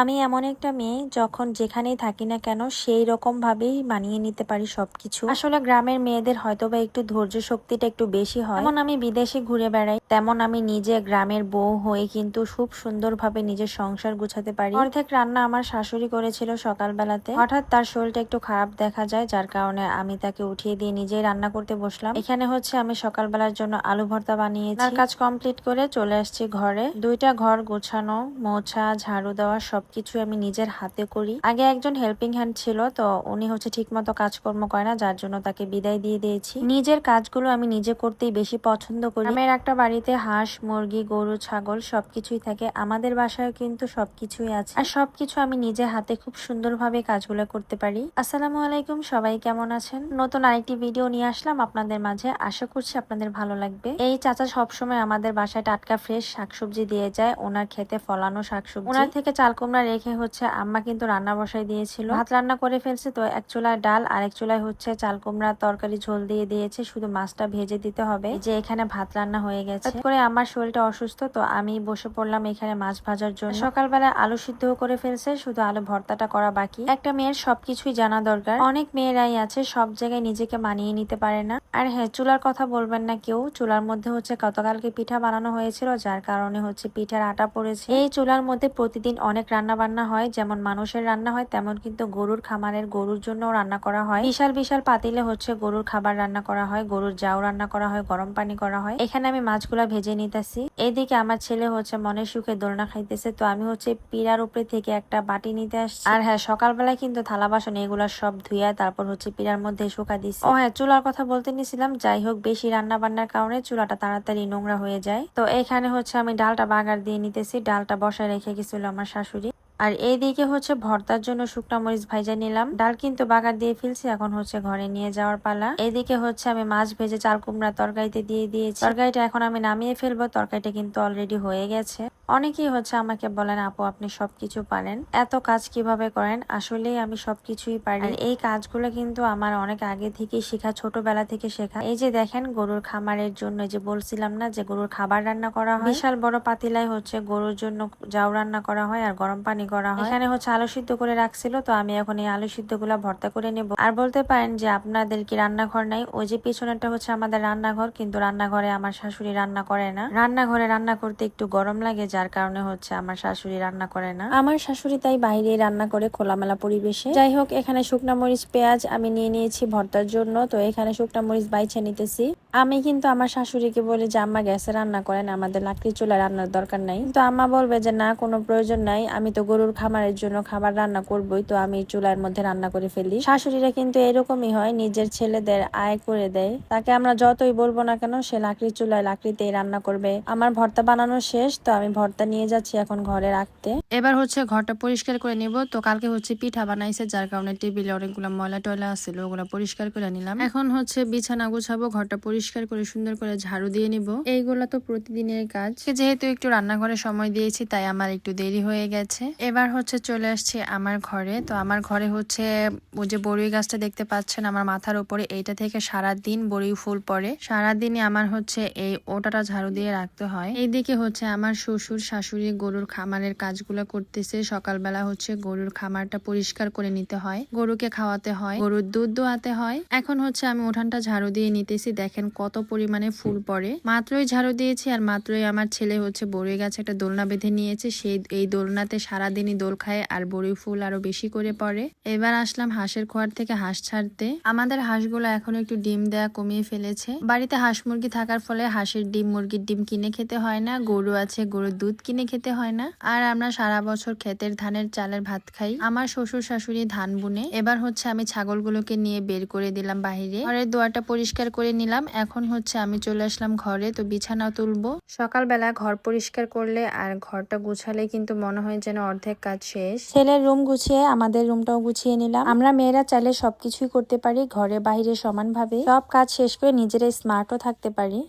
আমি এমন একটা মেয়ে, যখন যেখানেই থাকি না কেন, সেই রকম ভাবেই মানিয়ে নিতে পারি সবকিছু। আসলে গ্রামের মেয়েদের হয়তো বা একটু ধৈর্য শক্তিটা একটু বেশি হয়। যেমন আমি বিদেশে ঘুরে বেড়াই, তেমন আমি নিজে গ্রামের বউ হয়ে কিন্তু খুব সুন্দরভাবে নিজের সংসার গুছাতে পারি। অর্ধেক রান্না আমার শাশুড়ি করেছিল সকালবেলাতে। হঠাৎ তার শরীরটা একটু খারাপ দেখা যায়, যার কারণে আমি তাকে উঠিয়ে দিয়ে নিজেই রান্না করতে বসলাম। এখানে হচ্ছে আমি সকালবেলার জন্য আলু ভর্তা বানিয়েছি। কাজ কমপ্লিট করে চলে আসছি ঘরে। দুইটা ঘর গোছানো, মোছা, ঝাড়ু দেওয়া সবকিছু আমি নিজের হাতে করি। আগে একজন হেল্পিং হ্যান্ড ছিল, তো উনি হচ্ছে ঠিক মতো কাজকর্ম করে না, যার জন্য তাকে বিদায় দিয়ে দিয়েছি। নিজের কাজগুলো আমি নিজে করতেই বেশি পছন্দ করি। আমার একটা বাড়িতে হাঁস, মুরগি, গরু, ছাগল সবকিছুই থাকে। আমাদের বাসায় কিন্তু সবকিছুই আছে। আর সবকিছু আমি নিজে হাতে খুব সুন্দরভাবে কাজগুলো করতে পারি। আসসালামু আলাইকুম, সবাই কেমন আছেন? নতুন আরেকটি ভিডিও নিয়ে আসলাম আপনাদের মাঝে। আশা করছি আপনাদের ভালো লাগবে। এই চাচা সবসময় আমাদের বাসায় টাটকা ফ্রেশ শাকসবজি দিয়ে যায়। ওনার খেতে ফলানো শাকসবজি। ওনার থেকে চাল কুমড়া রেখে হচ্ছে আম্মা কিন্তু রান্না বসাই দিয়েছিল। ভাত রান্না করে ফেলছে তো এক চুলায় ডাল আর এক চুলায় হচ্ছে চাল কুমড়া, তরকারি, ঝোল দিয়ে দিয়েছে, শুধু মাছটা ভেজে দিতে হবে। যে এখানে ভাত রান্না হয়ে গেছে। করে আমার শরীরটা অসুস্থ তো আমি বসে পড়লাম এখানে মাছ ভাজার জন্য। সকালবেলা আলু সিদ্ধ করে ফেলছে, শুধু আলু ভর্তাটা করা বাকি। একটা মেয়ের সবকিছুই জানা দরকার। অনেক মেয়েরাই আছে, সব জায়গায় নিজেকে মানিয়ে নিতে পারে না। আর হ্যাঁ চুলার কথা বলবেন না কেউ। চুলার মধ্যে হচ্ছে গতকালকে পিঠা বানানো হয়েছিল, যার কারণে হচ্ছে পিঠার আটা পড়েছে। এই চুলার মধ্যে প্রতিদিন অনেক রান্না বান্না হয়, যেমন মানুষের রান্না হয়, তেমন কিন্তু গরুর খামারের গরুর জন্য রান্না করা হয়। বিশাল বিশাল পাতিলে হচ্ছে গরুর খাবার রান্না করা হয়, গরুর জাউ রান্না করা হয়, গরম পানি করা হয়। এখানে আমি মাছগুলা ভেজে নিতেছি। এইদিকে আমার ছেলে হচ্ছে মনের সুখে দোলনা খাইতেছে, তো আমি হচ্ছে পিড়ার উপরে থেকে একটা বাটি নিতে আসছি। আর হ্যাঁ সকালবেলায় কিন্তু থালা বাসন এগুলা সব ধুইয়া তারপর হচ্ছে পিড়ার মধ্যে শুকা দিচ্ছি ও হ্যাঁ চুলার কথা বলতে নিছিলাম, যাই হোক, বেশি রান্না বান্নার কারণে চুলাটা তাড়াতাড়ি নোংরা হয়ে যায়। তো এখানে হচ্ছে আমি ডালটা বাগার দিয়ে নিতেছি, ডালটা বসায় রেখে গেছিল আমার শাশুড়ি। আর এইদিকে হচ্ছে ভর্তার জন্য শুকনা মরিচ ভাইজা নিলাম। ডাল কিন্তু বাগার দিয়ে ফেলছি, এখন হচ্ছে ঘরে নিয়ে যাওয়ার পালা। এইদিকে হচ্ছে আমি মাছ ভেজে চাল কুমড়া তরকারিতে দিয়ে দিয়েছি। তরকারিটা এখন আমি নামিয়ে ফেলব, তরকারিটা কিন্তু অলরেডি হয়ে গেছে। অনেকেই হচ্ছে আমাকে বলেন, আপু, আপনি সবকিছু পারেন। এত কাজ কীভাবে করেন? আসলেই আমি সবকিছুই পারি। এই কাজগুলো কিন্তু আমার অনেক আগে থেকে শেখা, ছোটবেলা থেকে শেখা। এই যে দেখেন, গরুর খামারের জন্য যে বলছিলাম না যে গরুর খাবার রান্না করা হয়। বিশাল বড় পাতিলায় হচ্ছে গরুর জন্য জাউ রান্না করা হয় আর গরম পানি করা হয়। এখানে হচ্ছে আলু সিদ্ধ করে রাখছিল তো আমি এখন এই আলু সিদ্ধগুলা ভর্তা করে নেব। আর বলতে পারেন যে আপনাদের কি রান্নাঘর নাই? ওই যে পিছনেরটা হচ্ছে আমাদের রান্নাঘর কিন্তু রান্নাঘরে আমার শাশুড়ি রান্না করে না। রান্নাঘরে রান্না করতে একটু গরম লাগে যার কারণে হচ্ছে আমার শাশুড়ি রান্না করে না। আমার শাশুড়ি তাই বাইরে রান্না করে খোলামেলা পরিবেশে। যাই হোক এখানে শুকনা মরিচ পেঁয়াজ আমি নিয়ে নিয়েছি ভর্তার জন্য তো এখানে শুকনা মরিচ বাইছে নিতেছি। আমি কিন্তু আমার শাশুড়িকে বলি যে আম্মা গ্যাসে রান্না করেন আমাদের লাকড়ি চুলা রান্নার দরকার নাই। তো আম্মা বলবে যে না কোনো প্রয়োজন নাই আমি তো গরুর খামারের জন্য খাবার রান্না করবই, তো আমি চুলার মধ্যে রান্না করে ফেলি। শাশুড়িরা কিন্তু এরকমই হয়, নিজের ছেলেদের আয় করে দেয়। তাকে আমরা যতই বলব না কেন, সে লাকড়ি চুলায় লাকড়িতেই রান্না করবে। আমার ভর্তা বানানো শেষ, তো আমি ভর্তা নিয়ে যাচ্ছি এখন ঘরে রাখতে। এবার হচ্ছে ঘরটা পরিষ্কার করে নিব। তো কালকে হচ্ছে পিঠা বানাইছে, যার কারণে টেবিলে অনেকগুলো ময়লা টয়লা আছিল ওগুলো পরিষ্কার করে নিলাম। এখন হচ্ছে বিছানা গুছাবো, ঘরটা পরিষ্কার করে সুন্দর করে ঝাড়ু দিয়ে নিব। এইগুলো তো প্রতিদিনের কাজ। যেহেতু একটু রান্নাঘরে সময় দিয়েছি, তাই আমার একটু দেরি হয়ে গেছে। এবার হচ্ছে চলে আসছে আমার ঘরে। তো আমার ঘরে হচ্ছে ওই যে বড়ই গাছটা দেখতে পাচ্ছেন, আমার মাথার উপরে, এইটা থেকে সারা দিন ফুল পড়ে। সারা দিনই আমার হচ্ছে এই ওটাটা ঝাড়ু দিয়ে রাখতে হয়। এইদিকে হচ্ছে আমার শ্বশুর, শাশুড়ি গরুর খামারের কাজগুলো করতেছে। সকালবেলা হচ্ছে গরুর খামারটা পরিষ্কার করে নিতে হয়। গরুকে খাওয়াতে হয়, গরুর দুধ দোয়াতে হয়। এখন হচ্ছে আমি উঠানটা ঝাড়ু দিয়ে নিতেছি। দেখেন কত পরিমাণে ফুল পড়ে। মাত্রই ঝাড়ু দিয়েছি আর মাত্রই আমার ছেলে হচ্ছে বড়ই গাছে একটা দোলনা বেঁধে নিয়েছে। সেই, এই দোলনাতে সারাদিনই দোল খায় আর বড়ি ফুল আরও বেশি করে পড়ে। এবার আসলাম হাঁসের খোয়ার থেকে হাঁস ছাড়তে। আমাদের হাঁসগুলো এখন একটু ডিম দেয়া কমিয়ে ফেলেছে। বাড়িতে হাঁস মুরগি থাকার ফলে হাঁসের ডিম, মুরগির ডিম কিনে খেতে হয় না, গরু আছে, গরুর দুধ কিনে খেতে হয় না। আর আমরা সারা বছর ক্ষেতের ধানের চালের ভাত খাই। আমার শ্বশুর শাশুড়ি ধান বুনে। এবার হচ্ছে আমি ছাগলগুলোকে নিয়ে বের করে দিলাম বাহিরে। ঘরের দোয়ারটা পরিষ্কার করে নিলাম। এখন হচ্ছে আমি চলে আসলাম ঘরে। তো বিছানা তুলবো। সকালবেলা ঘর পরিষ্কার করলে আর ঘরটা গুছালে কিন্তু মনে হয় যেন অর্ধেক কাজ শেষ। ছেলের রুম গুছিয়ে আমাদের রুমটাও গুছিয়ে নিলাম। আমরা মেয়েরা চাইলে সবকিছুই করতে পারি, ঘরে, বাইরে সমানভাবে। সব কাজ শেষ করে নিজেরা স্মার্টও থাকতে পারি।